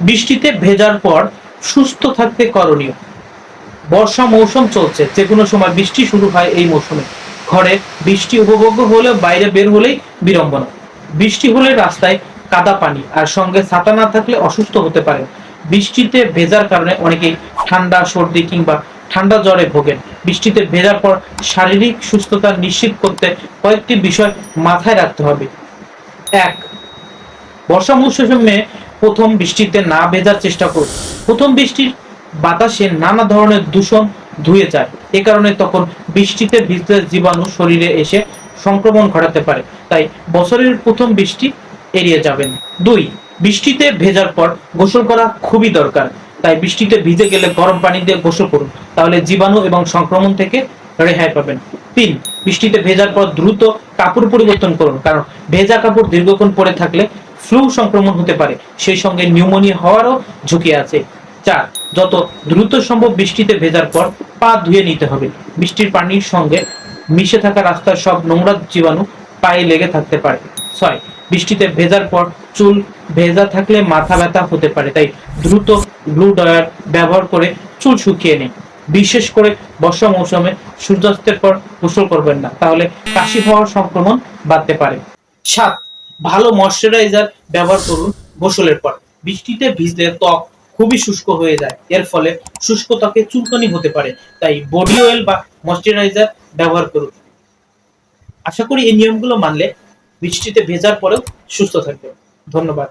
বৃষ্টিতে ভেজার পর সুস্থ থাকতে করণীয়। বর্ষা মৌসুম চলছে যে কোনো সময় বৃষ্টি শুরু হয় এই মৌসুমে। ঘরে বৃষ্টি উপভোগ্য হলে বাইরে বের হলেই বিড়ম্বনা। বৃষ্টি হলে রাস্তায় কাদা পানি আর সঙ্গে ছাতা না থাকলে অসুস্থ হতে পারে। বৃষ্টিতে ভেজার কারণে অনেকেই ঠান্ডা, সর্দি কিংবা ঠান্ডা জ্বরে ভোগেন। বৃষ্টিতে ভেজার পর শারীরিক সুস্থতা নিশ্চিত করতে কয়েকটি বিষয় মাথায় রাখতে হবে। এক, বর্ষা মৌসুমে প্রথম বৃষ্টিতে না ভেজার চেষ্টা করুন। প্রথম বৃষ্টির বাতাসে নানা ধরনের দূষণ ধুয়ে যায়। এ কারণে তখন বৃষ্টিতে ভিজতে জীবাণু শরীরে এসে সংক্রমণ ঘটাতে পারে। তাই বছরের প্রথম বৃষ্টি এড়িয়ে যাবেন। দুই, বৃষ্টিতে ভেজার পর গোসল করা খুবই দরকার। তাই বৃষ্টিতে ভিজে গেলে গরম পানি দিয়ে গোসল করুন। তাহলে জীবাণু এবং সংক্রমণ থেকে রেহাই পাবেন। তিন, বৃষ্টিতে ভেজার পর দ্রুত কাপড় পরিবর্তন করুন। কারণ ভেজা কাপড় দীর্ঘক্ষণ পরে থাকলে ফ্লু সংক্রমণ হতে পারে, সেই সঙ্গে নিউমোনিয়া হওয়ারও ঝুঁকি আছে। চার, যত দ্রুত সম্ভব বৃষ্টিতে ভেজার পর পা ধুয়ে নিতে হবে। বৃষ্টির পানির সঙ্গে মিশে থাকা রাস্তার সব নোংরা জীবাণু পায়ে লেগে থাকতে পারে। ছয়, বৃষ্টিতে ভেজার পর চুল ভেজা থাকলে মাথা ব্যথা হতে পারে, তাই দ্রুত ব্লু ডয়ার ব্যবহার করে চুল শুকিয়ে নিন। বিশেষ করে বর্ষা মৌসুমে সূর্যাস্তের পর গোসল করবেন না, তাহলে কাশি হওয়ার সংক্রমণ বাড়তে পারে। সাত ভালো ময়শ্চারাইজার ব্যবহার করুন গোসলের পর। বৃষ্টিতে ভিজলে ত্বক খুবই শুষ্ক হয়ে যায়। এর ফলে শুষ্ক ত্বকে চুলকানি হতে পারে। তাই বডি অয়েল বা ময়শ্চারাইজার ব্যবহার করুন। আশা করি এই নিয়মগুলো মানলে বৃষ্টিতে ভেজার পরেও সুস্থ থাকবে ধন্যবাদ।